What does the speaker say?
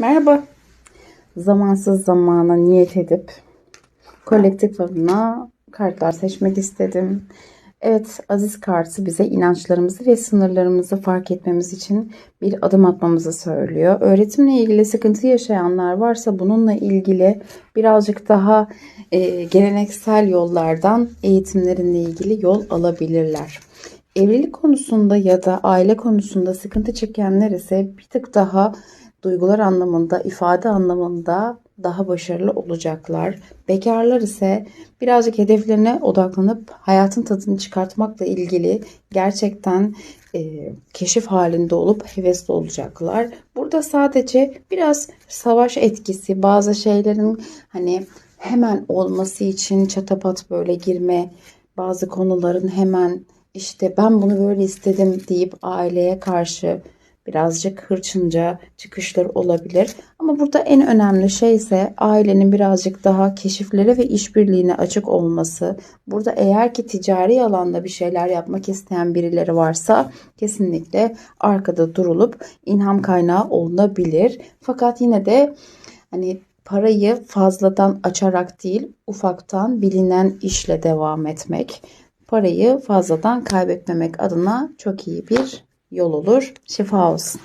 Merhaba. Zamansız zamana niyet edip kolektif adına kartlar seçmek istedim. Evet, Aziz kartı bize inançlarımızı ve sınırlarımızı fark etmemiz için bir adım atmamızı söylüyor. Öğretimle ilgili sıkıntı yaşayanlar varsa bununla ilgili birazcık daha e, geleneksel yollardan eğitimlerinle ilgili yol alabilirler. Evlilik konusunda ya da aile konusunda sıkıntı çekenler ise bir tık daha duygular anlamında, ifade anlamında daha başarılı olacaklar. Bekarlar ise birazcık hedeflerine odaklanıp hayatın tadını çıkartmakla ilgili gerçekten e, keşif halinde olup hevesli olacaklar. Burada sadece biraz savaş etkisi, bazı şeylerin hani hemen olması için çatapat böyle girme, bazı konuların hemen işte ben bunu böyle istedim deyip aileye karşı birazcık hırçınca çıkışlar olabilir. Ama burada en önemli şey ise ailenin birazcık daha keşiflere ve işbirliğine açık olması. Burada eğer ki ticari alanda bir şeyler yapmak isteyen birileri varsa kesinlikle arkada durulup ilham kaynağı olunabilir. Fakat yine de hani parayı fazladan açarak değil ufaktan bilinen işle devam etmek parayı fazladan kaybetmemek adına çok iyi bir yol olur. Şifa olsun.